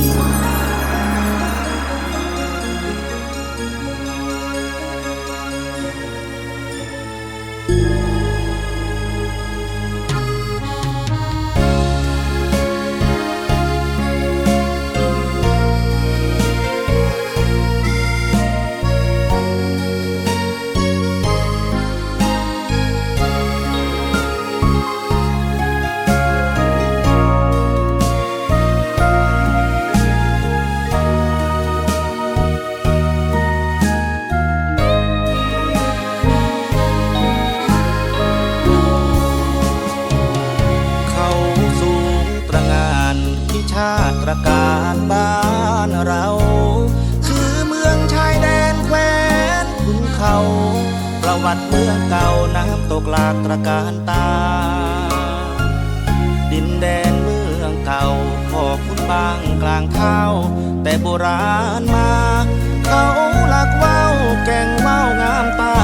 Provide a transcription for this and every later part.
Thank. ัดเมืองเก่าน้ำตกหลากตระการตา ดินแดนเมืองเก่าขอคุณบางกลางเท้า แต่โบราณมา เขาหลักเว้าแก่งเว้างามตา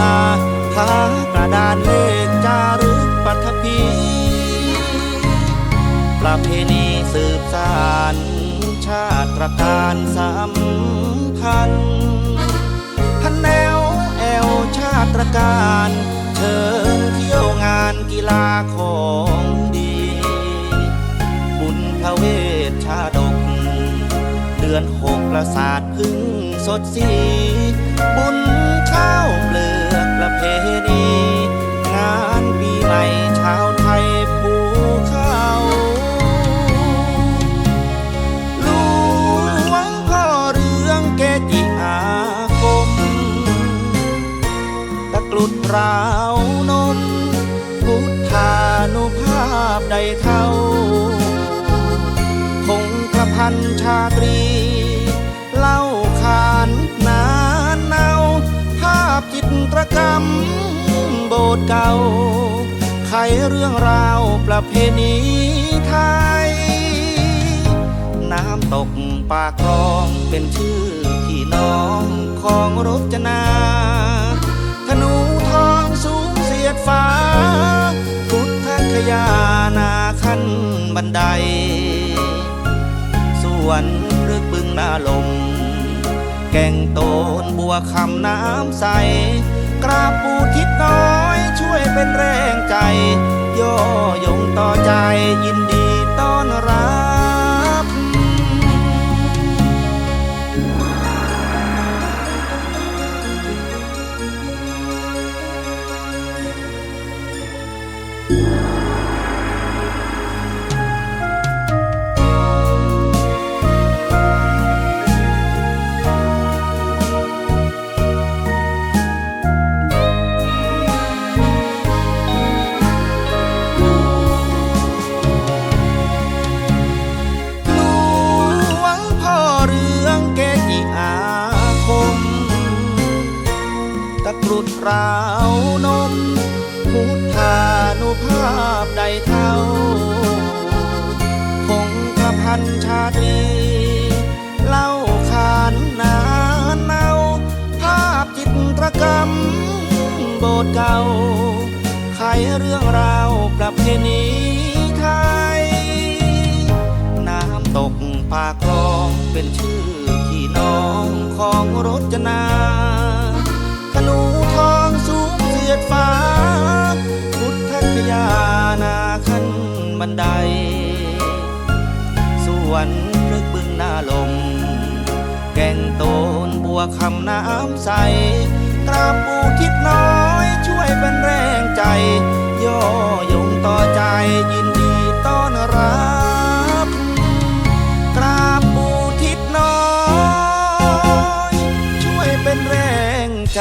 พากระดานเลขจารึกปัทภีประเพณีสืบสานชาติตระการสำคัญ ติตรการเชิญเที่ยวงานกีฬาของดี บุญพระเวชชาดก เดือนหกประสาทพึ่งสดสีบุญ ราวนม พุทธานุภาพใดเท่า คงกระพันชาตรี เล่าขานนานเนาภาพจิตรกรรม โบสถ์เก่า ไขเรื่องราวประเพณีไทย น้ำตกปากคลองเป็นชื่อพี่น้องของรจนา ฟ้า พุทธคยานาขั้นบันไดส่วนพฤกบึงนาลม แก่งโตนบัวคำน้ำใส กราบปูทิศน้อยช่วยเป็นแรงใจ ย่อยงต่อใจยิน ราวนม พุทธานุภาพใดเท่า คงกระพันชาตรีเล่าขานนานเนาภาพจิตรกรรม โบสถ์เก่าไขเรื่องราวประเพณีไทย น้ำตกปากคลองเป็นชื่อพี่น้องของรจนา ดฟ้า พุทธคยานาขั้นบันได สวนพลึกบึงนาลม แก่งโตนบัวคำน้ำใส กราบปูทิศน้อยช่วยเป็นแรงใจ ย่อยงต่อใจยินดีต้อนรับกราบปูทิศน้อย ช่วยเป็นแรงใจ